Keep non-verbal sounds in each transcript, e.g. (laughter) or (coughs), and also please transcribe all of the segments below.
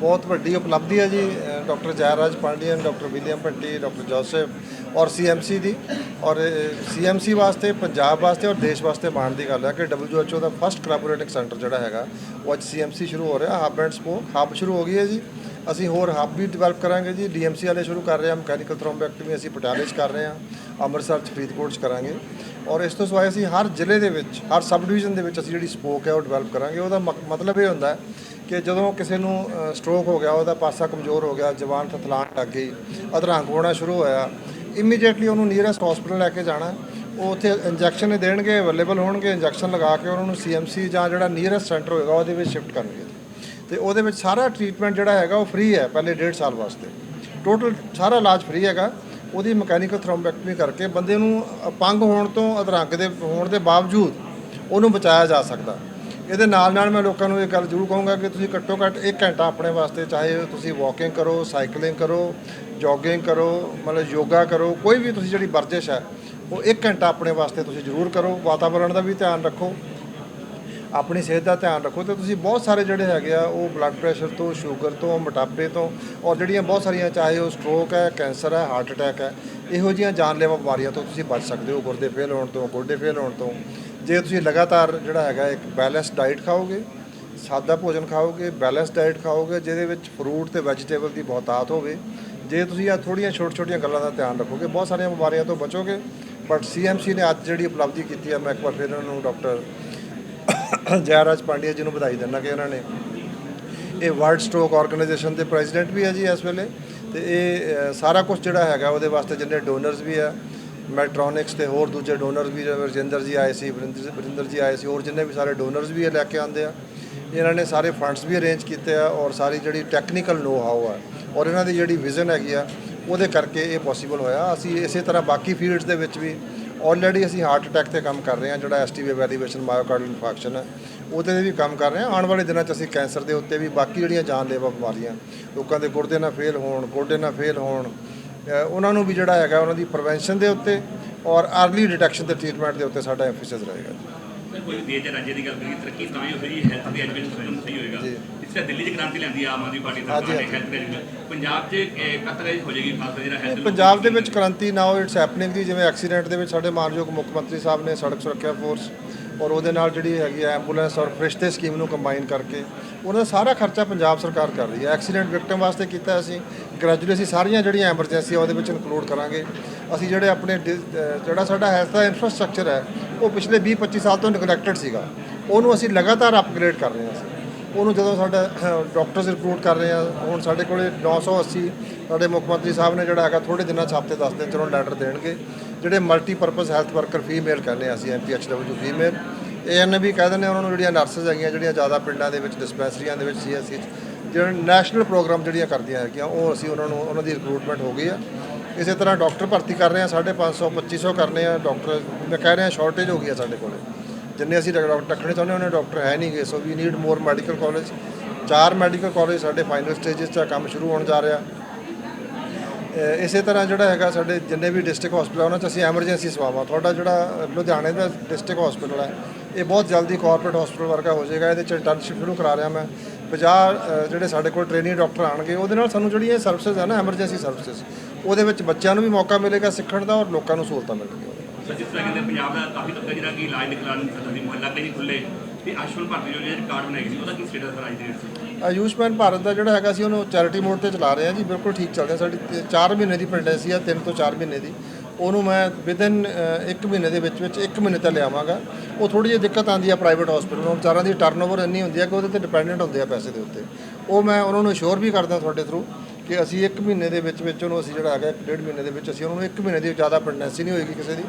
ਬਹੁਤ ਵੱਡੀ ਉਪਲਬਧੀ ਹੈ ਜੀ ਅ, doctor Jayaraj Pandian doctor William Bhatti doctor Joseph ਔਰ ਸੀਐਮਸੀ ਦੀ। ਔਰ ਸੀਐਮਸੀ ਵਾਸਤੇ ਪੰਜਾਬ ਵਾਸਤੇ ਔਰ ਦੇਸ਼ ਵਾਸਤੇ ਮਾਣ ਦੀ ਗੱਲ ਹੈ ਕਿ WHO ਦਾ ਫਸਟ ਕੋਲੈਬੋਰੇਟਿੰਗ ਸੈਂਟਰ ਜਿਹੜਾ ਹੈਗਾ ਉਹ ਅੱਜ ਸੀਐਮਸੀ ਸ਼ੁਰੂ ਹੋ ਰਿਹਾ ਹੱਬ ਐਂਡ ਸਪੋਕ ਹੱਬ ਸ਼ੁਰੂ ਹੋ ਗਈ ਹੈ ਜੀ। ਅਸੀਂ ਹੋਰ ਹੱਬ ਵੀ ਡਿਵੈਲਪ ਕਰਾਂਗੇ ਜੀ ਡੀਐਮਸੀ ਵਾਲੇ ਸ਼ੁਰੂ ਕਰ ਰਹੇ ਹਾਂ ਮਕੈਨੀਕਲ ਥ੍ਰੋਮਬੈਕਟਮੀ ਅਸੀਂ ਪਟਿਆਲੇ 'ਚ ਕਰ ਰਹੇ ਹਾਂ ਅੰਮ੍ਰਿਤਸਰ 'ਚ ਫਰੀਦਕੋਟ 'ਚ ਕਰਾਂਗੇ। ਔਰ ਇਸ ਤੋਂ ਸਿਵਾਏ ਅਸੀਂ ਹਰ ਜ਼ਿਲ੍ਹੇ ਦੇ ਵਿੱਚ ਹਰ ਸਬ ਡਿਵੀਜ਼ਨ ਦੇ ਵਿੱਚ ਅਸੀਂ ਜਿਹੜੀ ਸਪੋਕ ਹੈ ਉਹ ਡਿਵੈਲਪ ਕਰਾਂਗੇ। ਉਹਦਾ ਮਤਲਬ ਇਹ ਹੁੰਦਾ ਕਿ ਜਦੋਂ ਕਿਸੇ ਨੂੰ ਸਟ੍ਰੋਕ ਹੋ ਗਿਆ, ਉਹਦਾ ਪਾਸਾ ਕਮਜ਼ੋਰ ਹੋ ਗਿਆ, ਜਵਾਨ ਥਥਲਾਣ ਲੱਗ ਗਈ, ਅਧਰੰਗ ਹੋਣਾ ਸ਼ੁਰੂ ਹੋਇਆ ਇਮੀਡੀਏਟਲੀ ਉਹਨੂੰ ਨੀਅਰੈਸਟ ਹਸਪੀਟਲ ਲੈ ਕੇ ਜਾਣਾ, ਉਹ ਉੱਥੇ ਇੰਜੈਕਸ਼ਨ ਦੇਣਗੇ ਅਵੇਲੇਬਲ ਹੋਣਗੇ ਇੰਜੈਕਸ਼ਨ ਲਗਾ ਕੇ ਉਹਨਾਂ ਨੂੰ ਸੀਐਮਸੀ ਜਾਂ ਜਿਹੜਾ ਨੀਅਰੈਸਟ ਸੈਂਟਰ ਹੋਏਗਾ, ਉਹਦੇ ਵਿੱਚ ਸ਼ਿਫਟ ਕਰਨਗੇ। ਤੇ ਉਹਦੇ ਵਿੱਚ ਸਾਰਾ ਟ੍ਰੀਟਮੈਂਟ ਜਿਹੜਾ ਹੈਗਾ, ਉਹ ਫ੍ਰੀ ਹੈ, ਪਹਿਲੇ ਡੇਢ ਸਾਲ ਵਾਸਤੇ। ਟੋਟਲ ਸਾਰਾ ਇਲਾਜ ਫ੍ਰੀ ਹੈਗਾ, ਉਹਦੀ ਮਕੈਨੀਕਲ ਥ੍ਰੋਮਬੈਕਟਮੀ ਕਰਕੇ ਬੰਦੇ ਨੂੰ ਅਪੰਗ ਹੋਣ ਤੋਂ ਅਧਰੰਗ ਦੇ, ਹੋਣ ਦੇ ਬਾਵਜੂਦ ਉਹਨੂੰ ਬਚਾਇਆ ਜਾ ਸਕਦਾ। ਇਹਦੇ ਨਾਲ ਨਾਲ ਮੈਂ ਲੋਕਾਂ ਨੂੰ ਇਹ ਗੱਲ ਜ਼ਰੂਰ ਕਹੂੰਗਾ ਕਿ ਤੁਸੀਂ ਘੱਟੋ ਘੱਟ 1 ਘੰਟਾ ਆਪਣੇ ਵਾਸਤੇ ਚਾਹੇ ਤੁਸੀਂ ਵਾਕਿੰਗ ਕਰੋ ਸਾਈਕਲਿੰਗ ਕਰੋ ਜੋਗਿੰਗ ਕਰੋ, ਮਤਲਬ ਯੋਗਾ ਕਰੋ, ਕੋਈ ਵੀ ਤੁਸੀਂ ਜਿਹੜੀ ਵਰਜਿਸ਼ ਹੈ, ਉਹ 1 ਘੰਟਾ ਆਪਣੇ ਵਾਸਤੇ ਤੁਸੀਂ ਜ਼ਰੂਰ ਕਰੋ। ਵਾਤਾਵਰਣ ਦਾ ਵੀ ਧਿਆਨ ਰੱਖੋ। ਆਪਣੀ ਸਿਹਤ ਦਾ ਧਿਆਨ ਰੱਖੋ ਤੇ ਤੁਸੀਂ ਬਹੁਤ ਸਾਰੇ ਜਿਹੜੇ ਹੈਗੇ ਆ, ਉਹ ਬਲੱਡ ਪ੍ਰੈਸ਼ਰ ਤੋਂ ਸ਼ੂਗਰ ਤੋਂ, ਮੋਟਾਪੇ ਤੋਂ ਔਰ ਜਿਹੜੀਆਂ ਬਹੁਤ ਸਾਰੀਆਂ ਚਾਹੇ ਉਹ ਸਟ੍ਰੋਕ ਹੈ ਕੈਂਸਰ ਹੈ ਹਾਰਟ ਅਟੈਕ ਹੈ, ਇਹੋ ਜਿਹੀਆਂ ਜਾਨਲੇਵਾ ਬਿਮਾਰੀਆਂ ਤੋਂ ਤੁਸੀਂ ਬਚ ਸਕਦੇ ਹੋ। ਗੁਰਦੇ ਫੇਲ ਹੋਣ ਤੋਂ, ਗੋਡੇ ਫੇਲ ਹੋਣ ਤੋਂ। ਜੇ ਤੁਸੀਂ ਲਗਾਤਾਰ ਜਿਹੜਾ ਹੈਗਾ ਇੱਕ ਬੈਲੈਂਸ ਡਾਈਟ ਖਾਓਗੇ, ਸਾਦਾ ਭੋਜਨ ਖਾਓਗੇ ਬੈਲੈਂਸ ਡਾਈਟ ਖਾਓਗੇ, ਜਿਹਦੇ ਵਿੱਚ ਫਰੂਟ ਤੇ ਵੈਜੀਟੇਬਲ ਦੀ ਬਹੁਤਾਤ ਹੋਵੇ, ਜੇ ਤੁਸੀਂ ਆ ਥੋੜੀਆਂ ਛੋਟ ਛੋਟੀਆਂ ਗੱਲਾਂ ਦਾ ਧਿਆਨ ਰੱਖੋਗੇ, ਬਹੁਤ ਸਾਰੀਆਂ ਬਿਮਾਰੀਆਂ ਤੋਂ ਬਚੋਗੇ ਬਟ ਸੀਐਮਸੀ ਨੇ ਅੱਜ ਜਿਹੜੀ ਉਪਲਬਧੀ ਕੀਤੀ ਹੈ ਮੈਂ ਇੱਕ ਵਾਰ ਫਿਰ ਉਹਨਾਂ ਨੂੰ ਡਾਕਟਰ (coughs) ਜੈਰਾਜ ਪਾਂਡਿਆ ਜੀ ਨੂੰ ਵਧਾਈ ਦਿੰਦਾ ਕਿ ਉਹਨਾਂ ਨੇ ਇਹ ਵਰਲਡ ਸਟ੍ਰੋਕ ਆਰਗੇਨਾਈਜੇਸ਼ਨ ਦੇ ਪ੍ਰੈਜ਼ੀਡੈਂਟ ਵੀ ਹੈ ਜੀ ਇਸ ਵੇਲੇ, ਤੇ ਇਹ ਸਾਰਾ ਕੁਝ ਜਿਹੜਾ ਹੈਗਾ ਉਹਦੇ ਵਾਸਤੇ ਜਿੰਨੇ ਡੋਨਰਸ ਵੀ ਆ ਮੈਟ੍ਰੋਨਿਕਸ ਤੇ ਹੋਰ ਦੂਜੇ ਡੋਨਰਸ ਵੀ ਰਜਿੰਦਰ ਜੀ ਆਏ ਸੀ, ਵਰਿੰਦਰ ਵਰਿੰਦਰ ਜੀ ਆਏ ਸੀ, ਹੋਰ ਜਿੰਨੇ ਵੀ ਸਾਰੇ ਡੋਨਰਸ ਵੀ ਇਹ ਲੈ ਕੇ ਆਉਂਦੇ ਆ, ਇਹਨਾਂ ਨੇ ਸਾਰੇ ਫੰਡਸ ਵੀ ਅਰੇਂਜ ਕੀਤੇ ਆ ਔਰ ਸਾਰੀ ਜਿਹੜੀ ਟੈਕਨੀਕਲ ਨੋ ਹਾਊ ਆ ਔਰ ਇਹਨਾਂ ਦੀ ਜਿਹੜੀ ਵਿਜ਼ਨ ਹੈਗੀ ਆ, ਉਹਦੇ ਕਰਕੇ ਇਹ ਪੋਸੀਬਲ ਹੋਇਆ। ਅਸੀਂ ਇਸੇ ਤਰ੍ਹਾਂ ਬਾਕੀ ਫੀਲਡਸ ਦੇ ਵਿੱਚ ਵੀ ਆਲਰੇਡੀ ਅਸੀਂ ਹਾਰਟ ਅਟੈਕ ਤੇ ਕੰਮ ਕਰ ਰਹੇ ਹਾਂ, ਜਿਹੜਾ ਐਸਟੀਵੀ ਵੈਰੀਵੇਸ਼ਨ ਮਾਇਓਕਾਰਡਲ ਇਨਫੈਕਸ਼ਨ ਹੈ ਉਹਦੇ ਤੇ ਵੀ ਕੰਮ ਕਰ ਰਹੇ ਹਾਂ। ਆਉਣ ਵਾਲੇ ਦਿਨਾਂ 'ਚ ਅਸੀਂ ਕੈਂਸਰ ਦੇ ਉੱਤੇ ਵੀ ਬਾਕੀ ਜਿਹੜੀਆਂ ਜਾਨਲੇਵਾ ਬਿਮਾਰੀਆਂ, ਲੋਕਾਂ ਦੇ ਗੁਰਦੇ ਨਾਲ ਫੇਲ ਹੋਣ, ਗੋਡੇ ਨਾਲ ਫੇਲ ਹੋਣ ਉਹਨਾਂ ਨੂੰ ਵੀ ਜਿਹੜਾ ਹੈਗਾ ਉਹਨਾਂ ਦੀ ਪ੍ਰੀਵੈਂਸ਼ਨ ਦੇ ਉੱਤੇ ਔਰ ਅਰਲੀ ਡਿਟੈਕਸ਼ਨ ਤੇ ਟ੍ਰੀਟਮੈਂਟ ਦੇ ਉੱਤੇ ਸਾਡਾ ਐਮਫੈਸਿਸ ਰਹੇਗਾ ਕੋਈ ਦੇਸ਼ ਜਾਂ ਰਾਜ ਦੀ ਗੱਲ ਕਰੀਏ ਤਰੱਕੀ ਤਾਂ ਹੀ ਹੋਈ ਹੈਲਥ ਦੇ ਐਜੂਕੇਸ਼ਨ ਸਿਸਟਮ ਸਹੀ ਹੋਏਗਾ। ਇਸ ਤਰ੍ਹਾਂ ਦਿੱਲੀ 'ਚ ਕ੍ਰਾਂਤੀ ਲਿਆਂਦੀ ਆਮ ਆਦਮੀ ਪਾਰਟੀ ਸਰਕਾਰ ਨੇ। ਹੈਲਥ ਦੇ। ਪੰਜਾਬ 'ਚ ਕਤਰੇ ਹੋ ਜਾਏਗੀ ਖਾਸ ਜਿਹੜਾ ਹੈਲਥ ਪੰਜਾਬ ਦੇ ਵਿੱਚ ਕ੍ਰਾਂਤੀ ਨਾਓ ਇਟਸ ਹੈਪਨਿੰਗ ਦੀ ਜਿਵੇਂ ਐਕਸੀਡੈਂਟ ਦੇ ਵਿੱਚ ਸਾਡੇ ਮਾਨਯੋਗ ਮੁੱਖ ਮੰਤਰੀ ਸਾਹਿਬ ਨੇ ਸੜਕ ਸੁਰੱਖਿਆ ਫੋਰਸ ਔਰ ਉਹਦੇ ਨਾਲ ਜਿਹੜੀ ਹੈਗੀ ਐਂਬੂਲੈਂਸ ਔਰ ਫਰਿਸ਼ਤੇ ਸਕੀਮ ਨੂੰ ਕੰਬਾਈਨ ਕਰਕੇ ਉਹਨਾਂ ਦਾ ਸਾਰਾ ਖਰਚਾ ਪੰਜਾਬ ਸਰਕਾਰ ਕਰ ਰਹੀ ਹੈ। ਐਕਸੀਡੈਂਟ ਵਿਕਟਮ ਵਾਸਤੇ ਕੀਤਾ ਅਸੀਂ। ਗ੍ਰੈਜੂਅਲੀ ਅਸੀਂ ਸਾਰੀਆਂ ਜਿਹੜੀਆਂ ਐਮਰਜੈਂਸੀ ਉਹਦੇ ਵਿੱਚ ਇਨਕਲੂਡ ਕਰਾਂਗੇ। ਅਸੀਂ ਜਿਹੜੇ ਆਪਣੇ ਡਿ- ਜਿਹੜਾ ਸਾਡਾ ਹੈਲਥ ਦਾ ਇਨਫਰਾਸਟ੍ਰਕਚਰ ਹੈ, ਉਹ ਪਿਛਲੇ 20 25 ਸਾਲ ਤੋਂ ਨੈਗਲੈਕਟਡ ਸੀਗਾ। ਉਹਨੂੰ ਅਸੀਂ ਲਗਾਤਾਰ ਅਪਗ੍ਰੇਡ ਕਰ ਰਹੇ ਹਾਂ ਅਸੀਂ। ਉਹਨੂੰ ਜਦੋਂ ਸਾਡਾ ਡਾਕਟਰਸ ਰਿਕਰੂਟ ਕਰ ਰਹੇ ਆ ਹੁਣ ਸਾਡੇ ਕੋਲੇ 980 ਸਾਡੇ ਮੁੱਖ ਮੰਤਰੀ ਸਾਹਿਬ ਨੇ ਜਿਹੜਾ ਹੈਗਾ ਥੋੜੇ ਦਿਨਾਂ 'ਚ ਹਫ਼ਤੇ 10 ਦਿਨ 'ਚ ਉਹਨਾਂ ਲੈਟਰ ਦੇਣਗੇ। ਜਿਹੜੇ ਮਲਟੀਪਰਪਸ ਹੈਲਥ ਵਰਕਰ ਫੀਮੇਲ ਕਹਿੰਦੇ ਆ ਅਸੀਂ ਐਮਪੀਐਚਡਬਲਯੂ ਫੀਮੇਲ ਏਐਨ ਵੀ ਕਹਿ ਦਿੰਦੇ ਆ, ਉਹਨਾਂ ਨੂੰ ਜਿਹੜੀਆਂ ਨਰਸਸ ਹੈਗੀਆਂ, ਜਿਹੜੀਆਂ ਜ਼ਿਆਦਾ ਪਿੰਡਾਂ ਦੇ ਵਿੱਚ ਡਿਸਪੈਂਸਰੀਆਂ ਦੇ ਵਿੱਚ ਸੀਐਸਸੀ 'ਚ ਜਿਹੜੇ ਨੈਸ਼ਨਲ ਪ੍ਰੋਗਰਾਮ ਜਿਹੜੀਆਂ ਕਰਦੀਆਂ ਹੈਗੀਆਂ, ਉਹ ਅਸੀਂ ਉਹਨਾਂ ਨੂੰ, ਉਹਨਾਂ ਦੀ ਰਿਕਰੂਟਮੈਂਟ ਹੋ ਗਈ ਆ। ਇਸੇ ਤਰ੍ਹਾਂ ਡਾਕਟਰ ਭਰਤੀ ਕਰ ਰਹੇ ਆ 550 2500 ਕਰਨੇ ਆ ਡਾਕਟਰ ਮੈਂ ਕਹਿ ਰਿਹਾ ਸ਼ਾਰਟੇਜ ਹੋ ਗਈ ਆ ਸਾਡੇ ਕੋਲੇ। ਜਿੰਨੇ ਅਸੀਂ ਡਾਕਟਰ ਰੱਖਣੇ ਚਾਹੁੰਦੇ ਉਹਨੇ ਡਾਕਟਰ ਹੈ ਨਹੀਂ ਗਏ so we need more medical college ਚਾਰ ਮੈਡੀਕਲ ਕਾਲਜ ਸਾਡੇ ਫਾਈਨਲ ਸਟੇਜਸ 'ਚ ਕੰਮ ਸ਼ੁਰੂ ਹੋਣ ਜਾ ਰਿਹਾ। ਇਸੇ ਤਰ੍ਹਾਂ ਜਿਹੜਾ ਹੈਗਾ ਸਾਡੇ ਜਿੰਨੇ ਵੀ ਡਿਸਟ੍ਰਿਕਟ ਹਸਪੀਟਲ ਉਹਨਾਂ 'ਚ ਅਸੀਂ ਐਮਰਜੈਂਸੀ ਸੇਵਾਵਾਂ। ਤੁਹਾਡਾ ਜਿਹੜਾ ਲੁਧਿਆਣੇ ਦਾ ਡਿਸਟ੍ਰਿਕਟ ਹਸਪੀਟਲ ਹੈ ਇਹ ਬਹੁਤ ਜਲਦੀ ਕਾਰਪੋਰੇਟ ਹਸਪੀਟਲ ਵਰਗਾ ਹੋ ਜਾਏਗਾ ਇਹਦੇ 'ਚ ਇੰਟਰਨਸ਼ਿਪ ਸ਼ੁਰੂ ਕਰਾ ਰਿਹਾ ਮੈਂ। 50 ਜਿਹੜੇ ਸਾਡੇ ਕੋਲ ਟ੍ਰੇਨਿੰਗ ਡਾਕਟਰ ਆਣਗੇ ਉਹਦੇ ਨਾਲ ਸਾਨੂੰ ਜਿਹੜੀਆਂ ਸਰਵਿਸਿਜ਼ ਹੈ ਨਾ ਐਮਰਜੈਂਸੀ ਸਰਵਿਸਿਜ਼ ਉਹਦੇ ਵਿੱਚ ਬੱਚਿਆਂ ਨੂੰ ਵੀ ਮੌਕਾ ਮਿਲੇਗਾ ਸਿੱਖਣ ਦਾ ਔਰ ਲੋਕਾਂ ਨੂੰ ਸਹੂਲਤਾਂ ਮਿਲਣਗੀਆਂ। ਸਰ ਜਿਸ ਤਰ੍ਹਾਂ ਕਹਿੰਦੇ ਪੰਜਾਬ ਦਾ ਕਾਫੀ ਤਬਕਾ ਜਿਹੜਾ ਕਿ ਇਲਾਜ ਨਿਕਲਾਣ ਦੀ ਮੁਹੱਲਾ ਕਈ ਖੁੱਲੇ ਤੇ ਆਯੁਸ਼ਮਾਨ ਭਾਰਤ ਦੀ ਜਿਹੜਾ ਕਾਰਡ ਬਣਾਈ ਸੀ ਉਹਦਾ ਕੀ ਸਟੇਟਸ ਹੈ ਅੱਜ ਦੇ ਡੇਟ 'ਚ ਆਯੁਸ਼ਮਾਨ ਭਾਰਤ ਦਾ ਜਿਹੜਾ ਹੈਗਾ ਸੀ ਉਹਨੂੰ ਚੈਰਿਟੀ ਮੋਡ ਤੇ ਚਲਾ ਰਹੇ ਹਾਂ ਜੀ ਬਿਲਕੁਲ ਠੀਕ ਚੱਲ ਰਿਹਾ। ਸਾਡੀ 4 ਮਹੀਨੇ ਦੀ ਪ੍ਰੈਗਨੈਂਸੀ ਆ 3 ਤੋਂ 4 ਮਹੀਨੇ ਦੀ। ਉਹਨੂੰ ਮੈਂ ਵਿਦਨ 1 ਮਹੀਨੇ ਦੇ ਵਿੱਚ ਵਿੱਚ 1 ਮਹੀਨੇ ਤੇ ਲਿਆਵਾਂਗਾ। ਉਹ ਥੋੜੀ ਜਿਹੀ ਦਿੱਕਤ ਆਉਂਦੀ ਆ ਪ੍ਰਾਈਵੇਟ ਹਸਪੀਟਲ ਨੂੰ। ਵਿਚਾਰਾਂ ਦੀ ਟਰਨਓਵਰ ਇੰਨੀ ਹੁੰਦੀ ਆ ਕਿ ਉਹਦੇ ਤੇ ਡਿਪੈਂਡੈਂਟ ਹੁੰਦੇ ਆ ਪੈਸੇ ਦੇ ਉੱਤੇ। ਉਹ ਮੈਂ ਉਹਨਾਂ ਨੂੰ ਅਸ਼ੋਰ ਵੀ ਕਰਦਾ ਤੁਹਾਡੇ ਥਰੂ ਕਿ ਅਸੀਂ 1 ਮਹੀਨੇ ਦੇ ਵਿੱਚ ਵਿੱਚ ਉਹਨੂੰ ਅਸੀਂ ਜਿਹੜਾ ਹੈਗਾ ਇੱਕ ਡੇਢ ਮਹੀਨੇ ਦੇ ਵਿੱਚ ਅਸੀਂ ਉਹਨਾਂ ਨੂੰ 1 ਮਹੀਨੇ ਦੀ ਜ਼ਿਆਦਾ ਪ੍ਰੈਗਨੈਂਸੀ ਨਹੀਂ ਹੋਏਗੀ ਕਿਸੇ ਦੀ।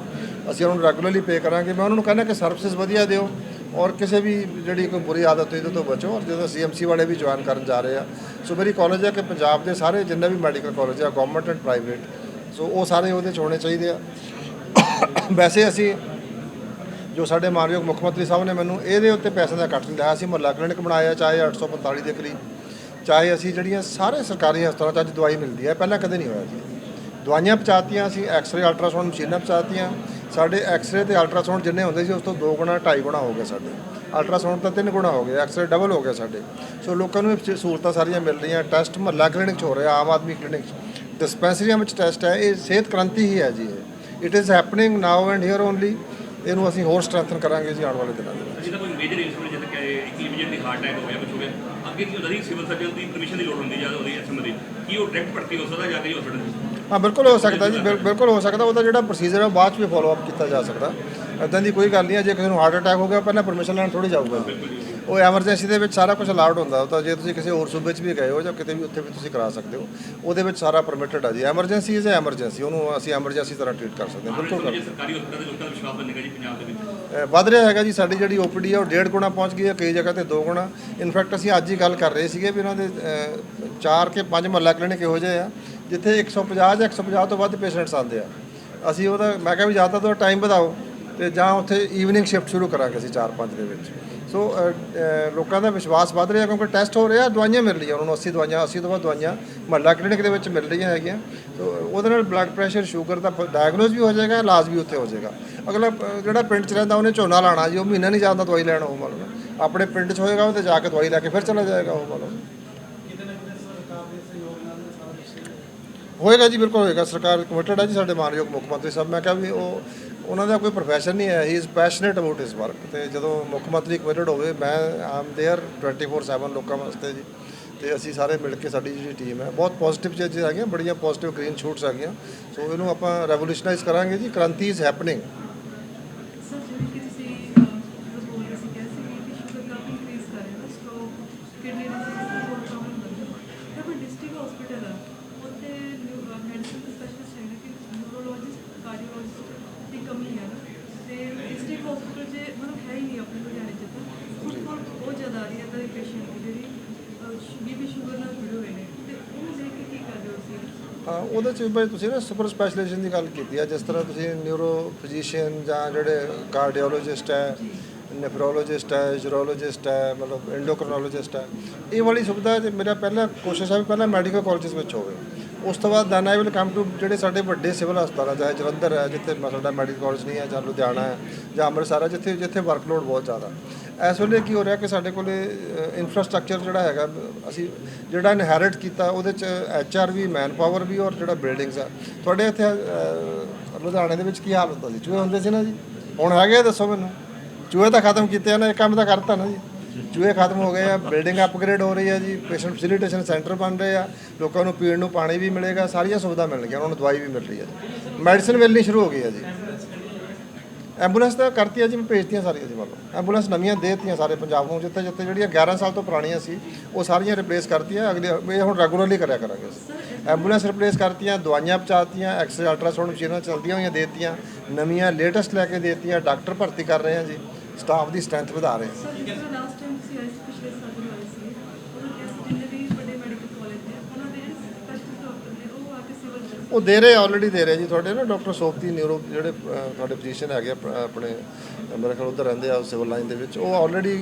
ਅਸੀਂ ਉਹਨਾਂ ਨੂੰ ਰੈਗੂਲਰਲੀ ਪੇ ਕਰਾਂਗੇ। ਮੈਂ ਉਹਨਾਂ ਨੂੰ ਕਹਿੰਦਾ ਕਿ ਸਰਵਿਸਿਜ਼ ਵਧੀਆ ਦਿਓ ਔਰ ਕਿਸੇ ਵੀ ਜਿਹੜੀ ਕੋਈ ਬੁਰੀ ਆਦਤ ਇਹਦੇ ਤੋਂ ਬਚੋ ਔਰ ਜਦੋਂ ਸੀਐਮਸੀ ਵਾਲੇ ਵੀ ਜੁਆਇਨ ਕਰਨ ਜਾ ਰਹੇ ਆ। ਸੋ ਮੇਰੀ ਕਾਲਜ ਹੈ ਕਿ ਪੰਜਾਬ ਦੇ ਸਾਰੇ ਜਿੰਨੇ ਵੀ ਮੈਡੀਕਲ ਕਾਲਜ ਆ ਗਵਰਨਮੈਂਟ ਐਂਡ ਪ੍ਰਾਈਵੇਟ ਸੋ ਉਹ ਸਾਰੇ ਉਹਦੇ 'ਚ ਹੋਣੇ ਚਾਹੀਦੇ ਆ। ਵੈਸੇ ਅਸੀਂ ਜੋ ਸਾਡੇ ਮਾਨਯੋਗ ਮੁੱਖ ਮੰਤਰੀ ਸਾਹਿਬ ਨੇ ਮੈਨੂੰ ਇਹਦੇ ਉੱਤੇ ਪੈਸੇ ਦਾ ਕੱਟ ਨਹੀਂ ਲਾਇਆ ਸੀ ਮੁਹੱਲਾ ਕਲੀਨਿਕ ਬਣਾਇਆ, ਚਾਹੇ 845 ਦੇ ਕਰੀਬ, ਚਾਹੇ ਅਸੀਂ ਜਿਹੜੀਆਂ ਸਾਰੇ ਸਰਕਾਰੀ ਹਸਪਤਾਲਾਂ 'ਚ ਅੱਜ ਦਵਾਈ ਮਿਲਦੀ ਹੈ, ਪਹਿਲਾਂ ਕਦੇ ਨਹੀਂ ਹੋਇਆ ਜੀ। ਦਵਾਈਆਂ ਪਹੁੰਚਾਤੀਆਂ ਅਸੀਂ ਐਕਸ-ਰੇ ਅਲਟਰਾਸਾਊਂਡ ਮਸ਼ੀਨਾਂ ਪਹੁੰਚਾਤੀਆਂ, ਸਾਡੇ ਐਕਸ-ਰੇ ਤੇ ਅਲਟਰਾਸਾਊਂਡ ਜਿੰਨੇ ਹੁੰਦੇ ਸੀ, ਉਸ ਤੋਂ ਦੋ ਗੁਣਾ, ਢਾਈ ਗੁਣਾ ਹੋ ਗਏ ਸਾਡੇ। ਅਲਟਰਾਸਾਊਂਡ ਤਾਂ ਤਿੰਨ ਗੁਣਾ ਹੋ ਗਿਆ ਐਕਸਰੇ ਡਬਲ ਹੋ ਗਿਆ ਸਾਡੇ। ਸੋ ਲੋਕਾਂ ਨੂੰ ਸਹੂਲਤਾਂ ਸਾਰੀਆਂ ਮਿਲ ਰਹੀਆਂ ਟੈਸਟ ਮਹੱਲਾ ਕਲੀਨਿਕ 'ਚ ਹੋ ਰਿਹਾ, ਆਮ ਆਦਮੀ ਕਲੀਨਿਕ 'ਚ। ਡਿਸਪੈਂਸਰੀਆਂ ਵਿੱਚ ਟੈਸਟ ਹੈ ਇਹ ਸਿਹਤ ਕ੍ਰਾਂਤੀ ਹੀ ਹੈ ਜੀ ਇਹ। It is happening now and here only ਇਹਨੂੰ ਅਸੀਂ ਹੋਰ ਸਟਰੈਂਥਨ ਕਰਾਂਗੇ ਜੀ ਆਉਣ ਵਾਲੇ ਦਿਨਾਂ ਦੇ ਵਿੱਚ। ਜਿਹਦਾ ਕੋਈ ਮੇਜਰ ਇਨਸੂਰੈਂਸ ਜਿੱਦਾਂ ਕਿ ਇੱਕ ਇਮੀਡੀਏਟਲੀ ਹਾਰਟ ਅਟੈਕ ਹੋ ਗਿਆ ਕੁਝ ਹੋ ਗਿਆ। ਅੱਗੇ ਕੀ ਹੁੰਦਾ ਸੀ ਸਿਵਲ ਸਰਜਨ ਦੀ ਪਰਮਿਸ਼ਨ ਦੀ ਲੋੜ ਹੁੰਦੀ ਜਾਂ ਉਹਦੀ ਐਸਐਮ ਕੀ ਉਹ ਡਾਇਰੈਕਟ ਭਰਤੀ ਹੋ ਸਕਦਾ ਜਾ ਕੇ ਹਸਪੀਟਲ ਹਾਂ ਬਿਲਕੁਲ ਹੋ ਸਕਦਾ ਜੀ ਬਿਲ- ਬਿਲਕੁਲ ਹੋ ਸਕਦਾ। ਉਹਦਾ ਜਿਹੜਾ ਪ੍ਰੋਸੀਜਰ ਹੈ ਬਾਅਦ ਚ ਵੀ ਫੋਲੋ ਅਪ ਕੀਤਾ ਜਾ ਸਕਦਾ। ਇਦਾਂ ਦੀ ਕੋਈ ਗੱਲ ਨਹੀਂ ਹੈ ਜੇ ਕਿਸੇ ਨੂੰ ਹਾਰਟ ਅਟੈਕ ਹੋ ਗਿਆ ਪਹਿਲਾਂ ਪਰਮਿਸ਼ਨ ਲੈਣ ਥੋੜੀ ਜਾਊਗਾ। ਉਹ ਐਮਰਜੈਂਸੀ ਦੇ ਵਿੱਚ ਸਾਰਾ ਕੁਝ ਅਲਾਉਡ ਹੁੰਦਾ ਤਾਂ ਜੇ ਤੁਸੀਂ ਕਿਸੇ ਹੋਰ ਸੂਬੇ 'ਚ ਵੀ ਗਏ ਹੋ ਜਾਂ ਕਿਤੇ ਵੀ ਉੱਥੇ ਵੀ ਤੁਸੀਂ ਕਰਾ ਸਕਦੇ ਹੋ ਉਹਦੇ ਵਿੱਚ ਸਾਰਾ ਪਰਮਿਟਡ ਹੈ ਜੀ। ਐਮਰਜੈਂਸੀ ਇਜ਼ ਐਮਰਜੈਂਸੀ ਉਹਨੂੰ ਅਸੀਂ ਐਮਰਜੈਂਸੀ ਤਰ੍ਹਾਂ ਟ੍ਰੀਟ ਕਰ ਸਕਦੇ ਹਾਂ ਬਿਲਕੁਲ ਕਰ ਜੇ ਸਰਕਾਰੀ ਹਸਪਤਾਲ ਦੇ ਲੋਕਾਂ ਦਾ ਵਿਸ਼ਵਾਸ ਬਣੇਗਾ ਜੀ ਪੰਜਾਬ ਦੇ ਵਿੱਚ। ਵੱਧ ਰਿਹਾ ਹੈਗਾ ਜੀ ਸਾਡੀ ਜਿਹੜੀ ਓਪੀਡੀ ਹੈ ਉਹ ਡੇਢ ਗੁਣਾ ਪਹੁੰਚ ਗਈ ਹੈ ਕਈ ਜਗ੍ਹਾ ਤੇ ਦੋ ਗੁਣਾ। ਇਨਫੈਕਟ ਅਸੀਂ ਅੱਜ ਹੀ ਗੱਲ ਕਰ ਰਹੇ ਸੀਗੇ ਵੀ ਇਹਨਾਂ ਦੇ ਚਾਰ ਕੇ ਪੰਜ ਮਹੱਲਾ ਕਲੀਨਿਕ ਇਹੋ ਜਿਹੇ ਆ ਜਿੱਥੇ 150 ਜਾਂ 150 ਤੋਂ ਵੱਧ ਪੇਸ਼ੈਂਟਸ ਆਉਂਦੇ ਆ। ਅਸੀਂ ਉਹਦਾ ਮੈਂ ਕਿਹਾ ਵੀ ਜ਼ਿਆਦਾ ਤੋਂ ਟਾਈਮ ਵਧਾਓ ਤੇ ਜਾਂ ਉੱਥੇ ਈਵਨਿੰਗ ਸ਼ਿਫਟ ਸ਼ੁਰੂ ਕਰਾਂਗੇ ਅਸੀਂ 4-5 ਦੇ ਵਿੱਚ। ਸੋ ਲੋਕਾਂ ਦਾ ਵਿਸ਼ਵਾਸ ਵੱਧ ਰਿਹਾ ਕਿਉਂਕਿ ਟੈਸਟ ਹੋ ਰਿਹਾ, ਦਵਾਈਆਂ ਮਿਲ ਰਹੀਆਂ ਉਹਨਾਂ ਨੂੰ 80 ਦਵਾਈਆਂ 80 ਤੋਂ ਵੱਧ ਦਵਾਈਆਂ ਮਹੱਲਾ ਕਲੀਨਿਕ ਦੇ ਵਿੱਚ ਮਿਲ ਰਹੀਆਂ ਹੈਗੀਆਂ। ਸੋ ਉਹਦੇ ਨਾਲ ਬਲੱਡ ਪ੍ਰੈਸ਼ਰ ਸ਼ੂਗਰ ਦਾ ਡਾਇਗਨੋਸ ਵੀ ਹੋ ਜਾਏਗਾ, ਇਲਾਜ ਵੀ ਉੱਥੇ ਹੋ ਜਾਏਗਾ। ਅਗਲਾ ਜਿਹੜਾ ਪਿੰਡ 'ਚ ਰਹਿੰਦਾ, ਉਹਨੇ ਝੋਨਾ ਲਾਣਾ ਜੀ, ਉਹ ਮਹੀਨਾ ਨਹੀਂ ਜਾਂਦਾ ਦਵਾਈ ਲੈਣ, ਉਹ ਮੰਨ ਲਓ ਆਪਣੇ ਪਿੰਡ 'ਚ ਹੋਏਗਾ ਉਹ ਤੇ ਜਾ ਕੇ ਦਵਾਈ ਲੈ ਕੇ ਫਿਰ ਚਲਾ ਜਾਏਗਾ, ਉਹ ਮੰਨ ਲਓ ਹੋਏਗਾ ਜੀ, ਬਿਲਕੁਲ ਹੋਏਗਾ। ਸਰਕਾਰ ਕਮਿਟਡ ਹੈ ਜੀ, ਸਾਡੇ ਮਾਨਯੋਗ ਮੁੱਖ ਮੰਤਰੀ ਸਾਹਿਬ। ਮੈਂ ਕਿਹਾ ਵੀ ਉਹ ਉਹਨਾਂ ਦਾ ਕੋਈ ਪ੍ਰੋਫੈਸ਼ਨ ਨਹੀਂ ਹੈ he is passionate about his work ਤੇ ਜਦੋਂ ਮੁੱਖ ਮੰਤਰੀ ਕਮਿਟਡ ਹੋਵੇ ਮੈਂ ਆਮ देयर 24/7 ਲੋਕਾਂ ਵਾਸਤੇ ਜੀ ਤੇ ਅਸੀਂ ਸਾਰੇ ਮਿਲ ਕੇ ਸਾਡੀ ਜਿਹੜੀ ਟੀਮ ਹੈ ਬਹੁਤ ਪੋਜ਼ਿਟਿਵ ਚੀਜ਼ਾਂ ਆ ਗਈਆਂ ਬੜੀਆਂ ਪੋਜ਼ਿਟਿਵ ਗ੍ਰੀਨ ਸ਼ੂਟਸ ਆ ਗਈਆਂ ਸੋ ਇਹਨੂੰ ਆਪਾਂ ਰੈਵੋਲੂਸ਼ਨਾਈਜ਼ ਕਰਾਂਗੇ ਜੀ ਕ੍ਰਾਂਤੀ ਇਜ਼ ਹੈਪਨਿੰਗ ਸਰ ਜਿਵੇਂ ਕਿ ਤੁਸੀਂ ਅਹ, ਜਦੋਂ ਬੋਲ ਰਹੇ ਸੀ ਕਿਹਾ ਸੀ ਕਿ ਸ਼ੂਗਰ ਕਾਫੀ ਇਨਕਰੀਜ਼ ਕਰ ਰਿਹਾ ਨਾ ਸਟ੍ਰੋਕ ਕਿਡਨੀ ਡਿਜ਼ੀਜ਼ ਦੀ ਹੋਰ ਪ੍ਰੋਬਲਮ ਬਣ ਰਹੀ ਹੈ ਪਰ ਡਿਸਟ੍ਰਿਕਟ ਹਸਪੀਟਲ ਆ ਆ ਰਹੀ ਹੈ ਇੱਦਾਂ ਦੇ ਪੇਸ਼ੈਂਟ ਦੀ ਜਿਹੜੀ ਬੀਪੀ ਸ਼ੂਗਰ ਨਾਲ ਜੁੜੇ ਹੋਏ ਨੇ। ਤੇ ਉਹਨੂੰ ਦੇਖ ਕੇ ਕੀ ਕਰ ਰਹੇ ਹੋ ਤੁਸੀਂ? ਹਾਂ ਉਹਦੇ ਚ ਵੀ ਤੁਸੀਂ ਨਾ ਸੁਪਰ ਸਪੈਸ਼ਲਾਈਜੇਸ਼ਨ ਦੀ ਗੱਲ ਕੀਤੀ ਆ ਜਿਸ ਤਰ੍ਹਾਂ ਤੁਸੀਂ ਨਿਊਰੋ ਫਿਜ਼ੀਸ਼ੀਅਨ ਜਾਂ ਜਿਹੜੇ ਕਾਰਡੀਓਲੋਜਿਸਟ ਹੈ ਨੈਫਰੋਲੋਜਿਸਟ ਹੈ ਯੂਰੋਲੋਜਿਸਟ ਹੈ ਮਤਲਬ ਐਂਡੋਕ੍ਰੋਨੋਲੋਜਿਸਟ ਹੈ ਇਹ ਵਾਲੀ ਸੁਵਿਧਾ ਜੇ ਮੇਰਾ ਪਹਿਲਾ ਕੋਸ਼ਿਸ਼ ਹੈ ਵੀ ਪਹਿਲਾਂ ਮੈਡੀਕਲ ਕਾਲਜਸ ਵਿੱਚ ਹੋਵੇ। ਉਸ ਤੋਂ ਬਾਅਦ then I will come to ਜਿਹੜੇ ਸਾਡੇ ਵੱਡੇ ਸਿਵਲ ਹਸਪਤਾਲ ਆ ਚਾਹੇ ਜਲੰਧਰ ਹੈ ਜਿੱਥੇ ਸਾਡਾ ਮੈਡੀਕਲ ਕਾਲਜ ਨਹੀਂ ਹੈ ਜਾਂ ਲੁਧਿਆਣਾ ਹੈ ਜਾਂ ਅੰਮ੍ਰਿਤਸਰ ਹੈ ਜਿੱਥੇ ਜਿੱਥੇ ਵਰਕਲੋਡ ਬਹੁਤ ਜ਼ਿਆਦਾ। ਇਸ ਵੇਲੇ ਕੀ ਹੋ ਰਿਹਾ ਕਿ ਸਾਡੇ ਕੋਲੇ ਇਨਫਰਾਸਟ੍ਰਕਚਰ ਜਿਹੜਾ ਹੈਗਾ ਅਸੀਂ ਜਿਹੜਾ ਇਨਹੈਰਿਟ ਕੀਤਾ ਉਹਦੇ ਚ ਐਚ ਆਰ ਵੀ ਮੈਨ ਪਾਵਰ ਵੀ ਔਰ ਜਿਹੜਾ ਬਿਲਡਿੰਗਸ ਆ। ਤੁਹਾਡੇ ਇੱਥੇ ਲੁਧਿਆਣੇ ਦੇ ਵਿੱਚ ਕੀ ਹਾਲ ਹੁੰਦਾ? ਸੀ ਚੂਹੇ ਹੁੰਦੇ ਸੀ ਨਾ ਜੀ? ਹੁਣ ਹੈਗੇ ਆ, ਦੱਸੋ ਮੈਨੂੰ। ਚੂਹੇ ਤਾਂ ਖਤਮ ਕੀਤੇ ਆ ਨਾ ਇਹ ਕੰਮ ਤਾਂ ਕਰਤਾ ਨਾ ਜੀ। ਚੂਹੇ ਖਤਮ ਹੋ ਗਏ ਆ ਬਿਲਡਿੰਗ ਅਪਗ੍ਰੇਡ ਹੋ ਰਹੀ ਹੈ ਜੀ ਪੇਸ਼ੈਂਟ ਫੈਸਿਲਿਟੇਸ਼ਨ ਸੈਂਟਰ ਬਣ ਰਹੇ ਆ ਲੋਕਾਂ ਨੂੰ ਪੀਣ ਨੂੰ ਪਾਣੀ ਵੀ ਮਿਲੇਗਾ ਸਾਰੀਆਂ ਸੁਵਿਧਾ ਮਿਲਣਗੀਆਂ ਉਹਨਾਂ ਨੂੰ ਦਵਾਈ ਵੀ ਮਿਲ ਰਹੀ ਹੈ ਜੀ। ਮੈਡੀਸਿਨ ਮਿਲਣੀ ਸ਼ੁਰੂ ਹੋ ਗਈ ਹੈ ਜੀ। ਐਂਬੂਲੈਂਸ ਤਾਂ ਕਰਤੀ ਆ ਜੀ, ਮੈਂ ਭੇਜਤੀਆਂ ਸਾਰੀਆਂ ਜੀ ਵੱਲੋਂ। ਐਂਬੂਲੈਂਸ ਨਵੀਆਂ ਦੇ ਦਿੱਤੀਆਂ ਸਾਰੇ ਪੰਜਾਬ ਨੂੰ, ਜਿੱਥੇ ਜਿੱਥੇ ਜਿਹੜੀਆਂ 11 ਸਾਲ ਤੋਂ ਪੁਰਾਣੀਆਂ ਸੀ, ਉਹ ਸਾਰੀਆਂ ਰਿਪਲੇਸ ਕਰਤੀਆਂ। ਅਗਲੇ ਇਹ ਹੁਣ ਰੈਗੂਲਰਲੀ ਕਰਿਆ ਕਰਾਂਗੇ ਅਸੀਂ। ਐਂਬੂਲੈਂਸ ਰਿਪਲੇਸ ਕਰਤੀਆਂ, ਦਵਾਈਆਂ ਪਹੁੰਚਾਤੀਆਂ ਐਕਸਰੇ ਅਲਟਰਾਸਾਊਂਡ ਮਸ਼ੀਨਾਂ ਚੱਲਦੀਆਂ ਹੋਈਆਂ ਦੇਤੀਆਂ, ਨਵੀਆਂ ਲੇਟੈਸਟ ਲੈ ਕੇ ਦੇਤੀਆਂ, ਡਾਕਟਰ ਭਰਤੀ ਕਰ ਰਹੇ ਹਾਂ ਜੀ। ਸਟਾਫ ਦੀ ਸਟਰੈਂਥ ਵਧਾ ਰਹੇ ਹਾਂ ਸਰ ਜਿਸ ਤਰ੍ਹਾਂ ਲਾਸਟ ਟਾਈਮ ਤੁਸੀਂ ਆਏ ਸੀ ਪਿਛਲੇ ਸਾਲ ਜਦੋਂ ਆਏ ਸੀ ਉਦੋਂ ਕਿਹਾ ਸੀ ਜਿੰਨੇ ਵੀ ਵੱਡੇ ਮੈਡੀਕਲ ਕਾਲਜ ਨੇ ਉਹਨਾਂ ਦੇ ਸਪੈਸ਼ਲਿਸਟ ਡਾਕਟਰ ਨੇ ਉਹ ਆ ਕੇ ਸਿਵਲ ਚ ਉਹ ਦੇ ਰਹੇ ਆਲਰੇਡੀ ਦੇ ਰਹੇ ਜੀ। ਤੁਹਾਡੇ ਨਾ ਡਾਕਟਰ ਸੋਪਤੀ ਨਿਊਰੋ ਜਿਹੜੇ ਤੁਹਾਡੇ ਫਿਜ਼ੀਸ਼ੀਅਨ ਹੈਗੇ ਆ, ਆਪਣੇ ਮੇਰੇ ਖਿਆਲ ਉੱਧਰ ਰਹਿੰਦੇ ਆ ਸਿਵਲ ਲਾਈਨ ਦੇ ਵਿੱਚ। ਉਹ ਆਲਰੇਡੀ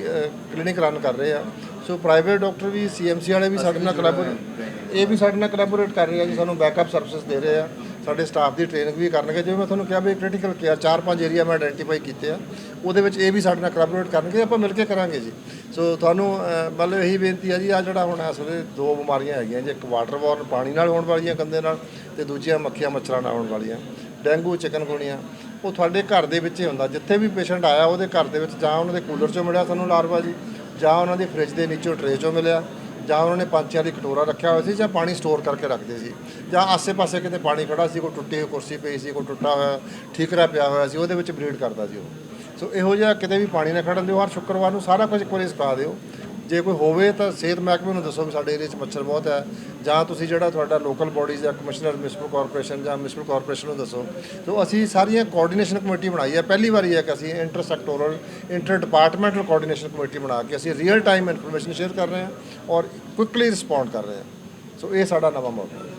ਕਲੀਨਿਕ ਰਨ ਕਰ ਰਹੇ ਆ। ਸੋ ਪ੍ਰਾਈਵੇਟ ਡਾਕਟਰ ਵੀ ਸੀਐਮਸੀ ਵਾਲੇ ਵੀ ਸਾਡੇ ਨਾਲ ਕੋਲੈਬੋਰੇਟ ਇਹ ਵੀ ਸਾਡੇ ਨਾਲ ਕੋਲੈਬੋਰੇਟ ਕਰ ਰਹੇ ਆ ਜੀ ਸਾਨੂੰ ਬੈਕਅਪ ਸਰਵਿਸਿਜ਼ ਦੇ ਰਹੇ ਆ। ਸਾਡੇ ਸਟਾਫ ਦੀ ਟ੍ਰੇਨਿੰਗ ਵੀ ਕਰਨਗੇ। ਜਿਵੇਂ ਮੈਂ ਤੁਹਾਨੂੰ ਕਿਹਾ ਵੀ ਕ੍ਰਿਟੀਕਲ ਕੇਅਰ ਚਾਰ ਪੰਜ ਏਰੀਆ ਮੈਂ ਆਇਡੈਂਟੀਫਾਈ ਕੀਤੇ ਆ। ਉਹਦੇ ਵਿੱਚ ਇਹ ਵੀ ਸਾਡੇ ਨਾਲ ਕੋਲੈਬੋਰੇਟ ਕਰਨਗੇ, ਆਪਾਂ ਮਿਲ ਕੇ ਕਰਾਂਗੇ ਜੀ। ਸੋ ਤੁਹਾਨੂੰ ਮਤਲਬ ਇਹੀ ਬੇਨਤੀ ਆ ਜੀ ਆ ਜਿਹੜਾ ਹੁਣ ਇਸ ਵੇਲੇ ਦੋ ਬਿਮਾਰੀਆਂ ਹੈਗੀਆਂ ਜੀ, ਇੱਕ ਵਾਟਰ ਵਾਟਰਬੋਰਨ ਪਾਣੀ ਨਾਲ ਹੋਣ ਵਾਲੀਆਂ ਗੰਦੇ ਨਾਲ ਤੇ ਦੂਜੀਆਂ ਮੱਖੀਆਂ ਮੱਛਰਾਂ ਨਾਲ ਹੋਣ ਵਾਲੀਆਂ। ਡੇਂਗੂ ਚਿਕਨਗੁਨੀਆ ਉਹ ਤੁਹਾਡੇ ਘਰ ਦੇ ਵਿੱਚ ਹੀ ਹੁੰਦਾ। ਜਿੱਥੇ ਵੀ ਪੇਸ਼ੈਂਟ ਆਇਆ ਉਹਦੇ ਘਰ ਦੇ ਵਿੱਚ ਜਾਂ ਉਹਨਾਂ ਦੇ ਕੂਲਰ 'ਚੋਂ ਮਿਲਿਆ ਤੁਹਾਨੂੰ ਲਾਰਵਾ ਜੀ, ਜਾਂ ਉਹਨਾਂ ਦੀ ਫ੍ਰਿਜ ਦੇ ਨੀਚੋਂ ਟਰੇ 'ਚੋਂ ਮਿਲਿਆ। ਜਾਂ ਉਹਨਾਂ ਨੇ ਪੰਛੀਆਂ ਦੀ ਕਟੋਰਾ ਰੱਖਿਆ ਹੋਇਆ ਸੀ ਜਾਂ ਪਾਣੀ ਸਟੋਰ ਕਰਕੇ ਰੱਖਦੇ ਸੀ ਜਾਂ ਆਸੇ-ਪਾਸੇ ਕਿਤੇ ਪਾਣੀ ਖੜਾ ਸੀ, ਕੋਈ ਟੁੱਟੀ ਹੋਈ ਕੁਰਸੀ ਪਈ ਸੀ, ਕੋਈ ਟੁੱਟਾ ਹੋਇਆ, ਠੀਕਰਾ ਪਿਆ ਹੋਇਆ ਸੀ, ਉਹਦੇ ਵਿੱਚ ਬਰੀਡ ਕਰਦਾ ਸੀ ਉਹ। ਸੋ ਇਹੋ ਜਿਹਾ ਕਿਤੇ ਵੀ ਪਾਣੀ ਨਾ ਖੜਨ ਦਿਓ, ਹਰ ਸ਼ੁੱਕਰਵਾਰ ਨੂੰ ਸਾਰਾ ਕੁਝ ਇੱਕ ਵਾਰੀ ਸਿਖਾ ਦਿਓ। ਜੇ ਕੋਈ ਹੋਵੇ ਤਾਂ ਸਿਹਤ ਮਹਿਕਮੇ ਨੂੰ ਦੱਸੋ ਵੀ ਸਾਡੇ ਏਰੀਆ 'ਚ ਮੱਛਰ ਬਹੁਤ ਹੈ। ਜਾਂ ਤੁਸੀਂ ਜਿਹੜਾ ਤੁਹਾਡਾ ਲੋਕਲ ਬੋਡੀਜ਼ ਦਾ ਕਮਿਸ਼ਨਰ ਮਿਊਨਿਸਪਲ ਕਾਰਪੋਰੇਸ਼ਨ ਜਾਂ ਮਿਊਨਿਸਪਲ ਕਾਰਪੋਰੇਸ਼ਨ ਨੂੰ ਦੱਸੋ। ਸੋ ਅਸੀਂ ਸਾਰੀਆਂ ਕੋਆਰਡੀਨੇਸ਼ਨ ਕਮੇਟੀ ਬਣਾਈ ਹੈ। ਪਹਿਲੀ ਵਾਰੀ ਹੈ ਕਿ ਅਸੀਂ inter sectoral inter departmental coordination committee ਬਣਾ ਕੇ ਅਸੀਂ ਰੀਅਲ ਟਾਈਮ ਇਨਫੋਰਮੇਸ਼ਨ ਸ਼ੇਅਰ ਕਰ ਰਹੇ ਹਾਂ ਔਰ ਕੁਇਕਲੀ ਰਿਸਪੌਂਡ ਕਰ ਰਹੇ ਹਾਂ। ਸੋ ਇਹ ਸਾਡਾ ਨਵਾਂ ਮਾਡਲ ਹੈ।